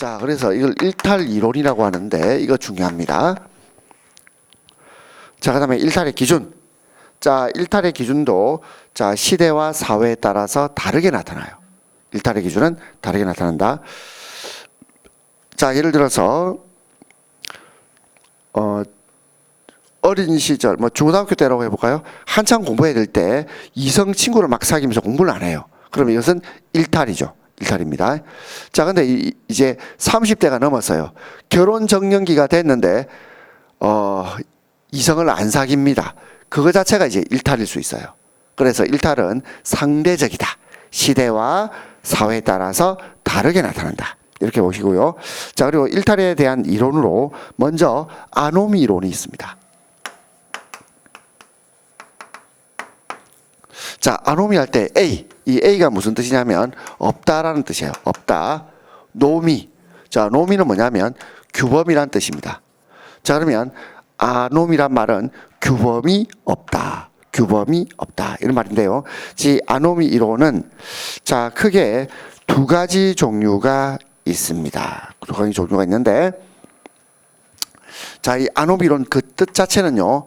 자, 그래서 이걸 일탈 이론이라고 하는데 이거 중요합니다. 자, 그다음에 일탈의 기준. 자, 일탈의 기준도 자, 시대와 사회에 따라서 다르게 나타나요. 일탈의 기준은 다르게 나타난다. 자, 예를 들어서 어 어린 시절 뭐 중고등학교 때라고 해볼까요? 한창 공부해야 될 때 이성 친구를 막 사귀면서 공부를 안 해요. 그러면 이것은 일탈이죠. 일탈입니다. 자, 근데 이- 이제 30대가 넘었어요. 결혼 정년기가 됐는데 어 이성을 안 사깁니다. 그거 자체가 이제 일탈일 수 있어요. 그래서 일탈은 상대적이다. 시대와 사회에 따라서 다르게 나타난다. 이렇게 보시고요. 자, 그리고 일탈에 대한 이론으로 먼저 아노미 이론이 있습니다. 자, 아노미 할 때 A. 이 A가 무슨 뜻이냐면 없다라는 뜻이에요. 없다. 노미. 자, 노미는 뭐냐면 규범이란 뜻입니다. 자, 그러면 아노미란 말은 규범이 없다. 규범이 없다. 이런 말인데요. 지 아노미 이론은 자, 크게 두 가지 종류가 있습니다. 두 가지 종류가 있는데 자, 이 아노미 이론 그 뜻 자체는요.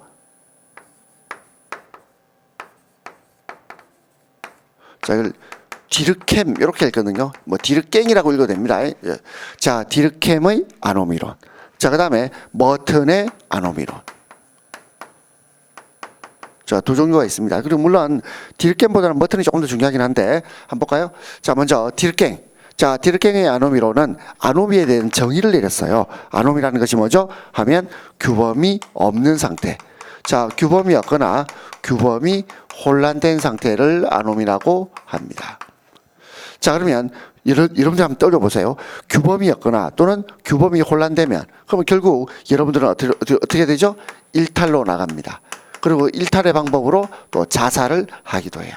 자, 디르캠 이렇게 읽거든요. 뭐 디르깽이라고 읽어도 됩니다. 예. 자, 디르캠의 아노미론. 자, 그다음에 머튼의 아노미론. 자, 두 종류가 있습니다. 그리고 물론 디르캠보다는 머튼이 조금 더 중요하긴 한데 한번 볼까요? 자, 먼저 디르깽. 자, 디르깽의 아노미론은 아노미에 대한 정의를 내렸어요. 아노미라는 것이 뭐죠? 하면 규범이 없는 상태. 자, 규범이 없거나 규범이 혼란된 상태를 아노미라고 합니다. 자, 그러면 여러, 여러분들 한번 떠올려보세요. 규범이 없거나 또는 규범이 혼란되면 그러면 결국 여러분들은 어떻게, 어떻게 되죠? 일탈로 나갑니다. 그리고 일탈의 방법으로 또 자살을 하기도 해요.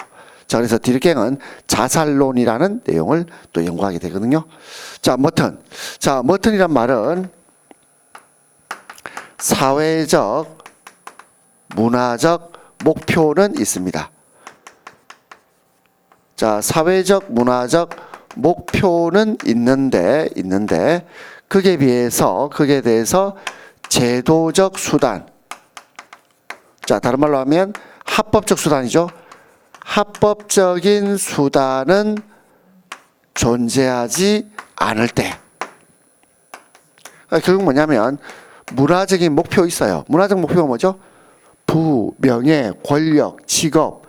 자, 그래서 디르갱은 자살론이라는 내용을 또 연구하게 되거든요. 자, 머튼. 자, 머튼이란 말은 사회적, 문화적 목표는 있습니다. 자, 사회적, 문화적 목표는 있는데, 있는데, 그에 비해서, 그에 대해서 제도적 수단. 자, 다른 말로 하면 합법적 수단이죠. 합법적인 수단은 존재하지 않을 때. 그러니까 결국 뭐냐면, 문화적인 목표 있어요. 문화적 목표가 뭐죠? 부, 명예, 권력, 직업,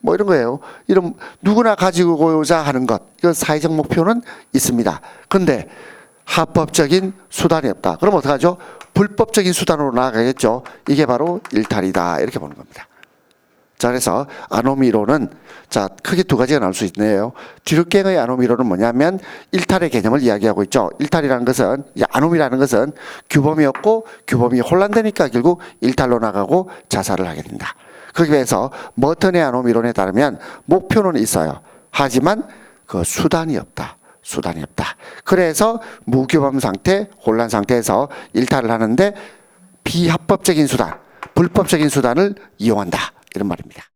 뭐 이런 거예요. 이런 누구나 가지고자 하는 것. 이건 사회적 목표는 있습니다. 근데 합법적인 수단이 없다. 그럼 어떡하죠? 불법적인 수단으로 나아가겠죠. 이게 바로 일탈이다. 이렇게 보는 겁니다. 자, 그래서 아노미로는 자, 크게 두 가지가 나올 수 있네요. 뒤르갱의 아노미로는 뭐냐면 일탈의 개념을 이야기하고 있죠. 일탈이라는 것은 이 아노미라는 것은 규범이 없고 규범이 혼란되니까 결국 일탈로 나가고 자살을 하게 된다. 거기에 비해서 머턴의 아노미론에 따르면 목표는 있어요. 하지만 그 수단이 없다. 수단이 없다. 그래서 무규범 상태, 혼란 상태에서 일탈을 하는데 비합법적인 수단, 불법적인 수단을 이용한다. 이런 말입니다.